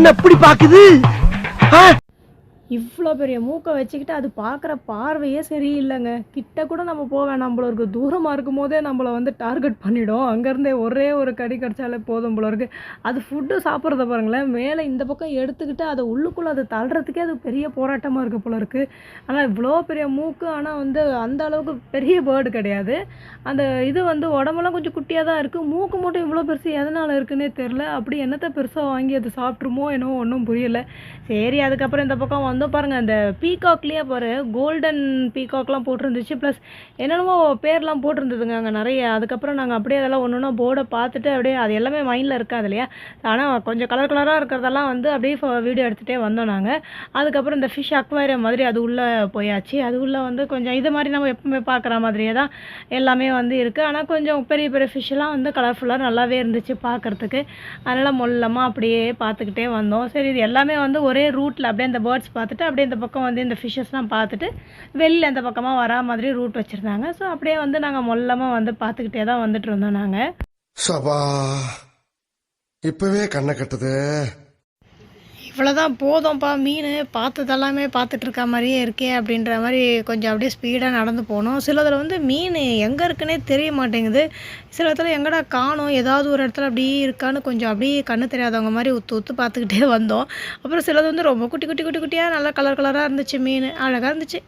என்ன எப்படி பாக்குது ஆ? இவ்வளோ பெரிய மூக்கை வச்சுக்கிட்டு அது பார்க்குற பார்வையே சரியில்லைங்க. கிட்ட கூட நம்ம போக வேணாம். போல தூரமாக இருக்கும் போதே நம்மளை வந்து டார்கெட் பண்ணிவிடும் அங்கேருந்தே ஒரே ஒரு கடி கடிச்சாலே போதும் போல இருக்குது அது ஃபுட்டு சாப்பிட்றத பாருங்களேன். மேலே இந்த பக்கம் எடுத்துக்கிட்டு அதை உள்ளுக்குள்ளே அது தள்ளுறதுக்கே அது பெரிய போராட்டமாக இருக்குது போல இருக்குது ஆனால் இவ்வளோ பெரிய மூக்கு ஆனால் வந்து அந்த அளவுக்கு பெரிய பேர்டு கிடையாது. அந்த இது வந்து உடம்பெல்லாம் கொஞ்சம் குட்டியாக தான் இருக்குது மூக்கு மட்டும் இவ்வளோ பெருசு எதனால் இருக்குன்னே தெரில அப்படி என்னத்தை பெருசாக வாங்கி அது சாப்பிட்ருமோ என்னவோ ஒன்றும் புரியல. சரி அதுக்கப்புறம் இந்த பக்கம் வந்து பாருங்க அந்த பீகாக்லேயே பாரு கோல்டன் பீகாக்லாம் போட்டிருந்துச்சு. ப்ளஸ் என்னென்னமோ பேர்லாம் போட்டிருந்ததுங்க அங்கே நிறைய. அதுக்கப்புறம் நாங்கள் அப்படியே அதெல்லாம் ஒன்று ஒன்றா போர்டை பார்த்துட்டு அப்படியே அது எல்லாமே மைண்டில் இருக்காது இல்லையா? ஆனால் கொஞ்சம் கலர் கலராக இருக்கிறதெல்லாம் வந்து அப்படியே வீடியோ எடுத்துகிட்டே வந்தோம் நாங்கள் அதுக்கப்புறம் இந்த ஃபிஷ் அக்வாரியம் மாதிரி அது உள்ளே போயாச்சு. அது உள்ளே வந்து கொஞ்சம் இது மாதிரி நம்ம எப்பவுமே பார்க்குற மாதிரியே தான் எல்லாமே வந்து இருக்குது ஆனால் கொஞ்சம் பெரிய பெரிய ஃபிஷ்ஷெல்லாம் வந்து கலர்ஃபுல்லாக நல்லாவே இருந்துச்சு பார்க்குறதுக்கு. அதனால் மொல்லமாக அப்படியே பார்த்துக்கிட்டே வந்தோம். சரி இது எல்லாமே வந்து ஒரே ரூட்டில் அப்படியே அந்த பேர்ட்ஸ் பார்த்து பார்த்துட்டு அப்படியே இந்த பக்கம் வந்து இந்த ஃபிஷ்ஷஸ்லாம் பார்த்துட்டு வெளியில் அந்த பக்கமாக வரா மாதிரி ரூட் வச்சுருந்தாங்க. ஸோ அப்படியே வந்து நாங்கள் மொல்லமாக வந்து பார்த்துக்கிட்டே தான் வந்துட்டு இருந்தோம் நாங்கள் சபா இப்பவே கண்ணை கட்டுது. இவ்வளோதான் போதும்ப்பா மீன். பார்த்ததெல்லாமே பார்த்துட்ருக்க மாதிரியே இருக்கே அப்படின்ற மாதிரி கொஞ்சம் அப்படியே ஸ்பீடாக நடந்து போனோம். சிலதில் வந்து மீன் எங்கே இருக்குன்னே தெரிய மாட்டேங்குது. சில இடத்துல எங்கடா காணும் ஏதாவது ஒரு இடத்துல அப்படியே இருக்கான்னு கொஞ்சம் அப்படியே கண்ணு தெரியாதவங்க மாதிரி உத்து உத்து பார்த்துக்கிட்டே வந்தோம். அப்புறம் சிலது வந்து ரொம்ப குட்டி குட்டி குட்டி குட்டியாக நல்லா கலர் கலராக இருந்துச்சு மீன். அழகாக இருந்துச்சு.